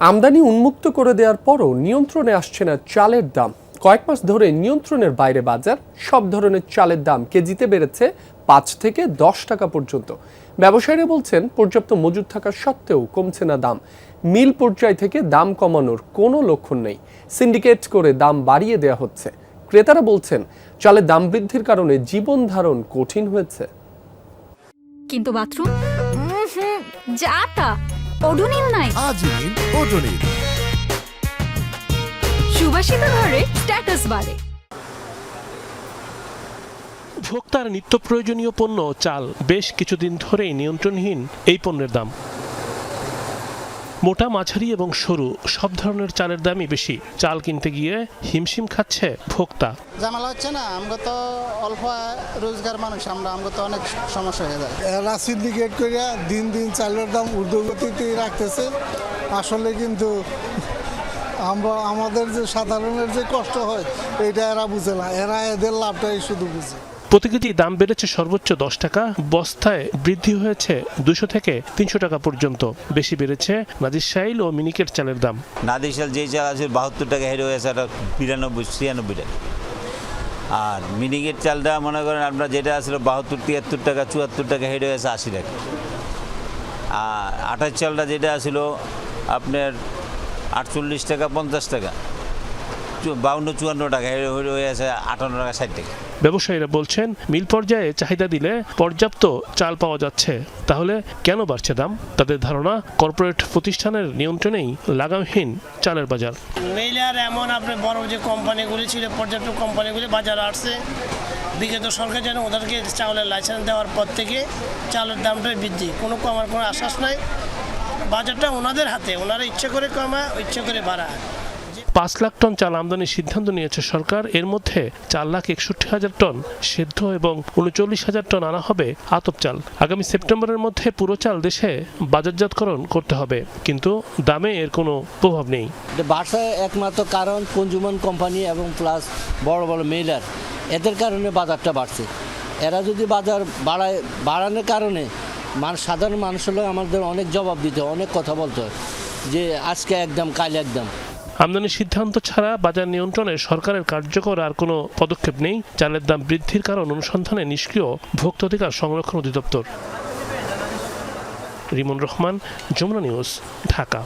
আমদানি উন্মুক্ত করে দেওয়ার পরও নিয়ন্ত্রণে আসছে না চালের দাম। কয়েক মাস ধরে নিয়ন্ত্রণের বাইরে বাজার, সব ধরনের চালের দাম কেজিতে বেড়েছে পাঁচ থেকে দশ টাকা পর্যন্ত। ব্যবসায়ীরা বলছেন, পর্যাপ্ত মজুদ থাকা সত্ত্বেও কমছে না দাম। মিল পর্যায় থেকে দাম কমানোর কোনো লক্ষণ নেই। সিন্ডিকেট করে দাম বাড়িয়ে দেওয়া হচ্ছে। ক্রেতারা বলছেন, চালের দাম বৃদ্ধির কারণে জীবন ধারণ কঠিন হয়েছে। কিন্তু বাথরুম? যা তা। ওডোনিল নাই ওডোনিল সুবাসিত ঘরে স্ট্যাটাস বাড়ে। ভোক্তার নিত্য প্রয়োজনীয় পণ্য চাল বেশ কিছুদিন ধরেই নিয়ন্ত্রণহীন এই পণ্যের দাম। মোটা মাঝারি এবং সরু সব ধরনের চালের দামই বেশি। চাল কিনতে গিয়ে হিমশিম খাচ্ছে ভোক্তা। ঝামেলা হচ্ছে না আমরা তো অল্প রোজগার মানুষ আমরা আমরা তো অনেক সমস্যা হয়ে যায়। এরা সিন্ডিকেট করিয়া দিন দিন চালের দাম ঊর্ধ্বগতিতে রাখতেছে। আসলে কিন্তু আমরা আমাদের যে সাধারণের যে কষ্ট হয় এটা এরা বুঝে না। এরা এদের লাভটাই শুধু বুঝে। প্রতি কেজি দাম বেড়েছে সর্বোচ্চ দশ টাকা, বস্তায় বৃদ্ধি হয়েছে দুশো থেকে তিনশো টাকা পর্যন্ত। বেশি বেড়েছে নাজিরশাইল ও মিনিকেট চালের দাম। নাদিশাল যেই চাল আছে বাহাত্তর টাকা হেরে হয়েছে একটা বিরানব্বই, ছিয়ানব্বই টাকা। আর মিনিকেট চালটা মনে করেন আপনার যেটা আসলে বাহাত্তর, তিয়াত্তর টাকা, চুয়াত্তর টাকা হেরে হয়েছে আশি টাকা। আর আঠাশ চালটা যেটা আসছিল আপনার আটচল্লিশ টাকা, পঞ্চাশ টাকা বাউন্ন, চুয়ান্ন টাকা হেরে হয়েছে আটান্ন টাকা, ষাট টাকা। ব্যবসায়ীরা বলছেন, মিল পর্যায়ে চাহিদা দিলে পর্যাপ্ত চাল পাওয়া যাচ্ছে। তাহলে কেন বাড়ছে দাম? তাদের ধারণা, কর্পোরেট প্রতিষ্ঠানের নিয়ন্ত্রণেই লাগামহীন চালের বাজার। মেইলার এমন আপনার বড় যে কোম্পানিগুলি ছিল, পর্যাপ্ত কোম্পানিগুলি বাজারে আসছে। বিগত সরকার যেন ওদেরকে চাউলের লাইসেন্স দেওয়ার পর থেকে চালের দামটা বৃদ্ধি। কোনো কমার কোনো আশ্বাস নাই। বাজারটা ওনাদের হাতে, ওনারা ইচ্ছে করে কমা ইচ্ছে করে বাড়ায়। পাঁচ লাখ টন চাল আমদানির সিদ্ধান্ত নিয়েছে সরকার। এর মধ্যে চার লাখ একষট্টি হাজার টন সেদ্ধ এবং উনচল্লিশ হাজার টন আনা হবে আতপ চাল। আগামী সেপ্টেম্বরের মধ্যে পুরো চাল দেশে বাজারজাতকরণ করতে হবে। কিন্তু দামে এর কোনো প্রভাব নেই। বাড়ছে একমাত্র কারণ কনজুমার কোম্পানি এবং প্লাস বড় বড় মেলার এদের কারণে বাজারটা বাড়ছে। এরা যদি বাজার বাড়ায় বাড়ানোর কারণে মান সাধারণ মানুষের আমাদের অনেক জবাব দিতে হয়, অনেক কথা বলতে হয় যে আজকে একদম কাল একদম। আমদানির সিদ্ধান্ত ছাড়া বাজার নিয়ন্ত্রণে সরকারের কার্যকর আর কোনো পদক্ষেপ নেই। চালের দাম বৃদ্ধির কারণ অনুসন্ধানে নিষ্ক্রিয় ভোক্তাধিকার সংরক্ষণ অধিদপ্তর। রিমন রহমান, যমুনা নিউজ, ঢাকা।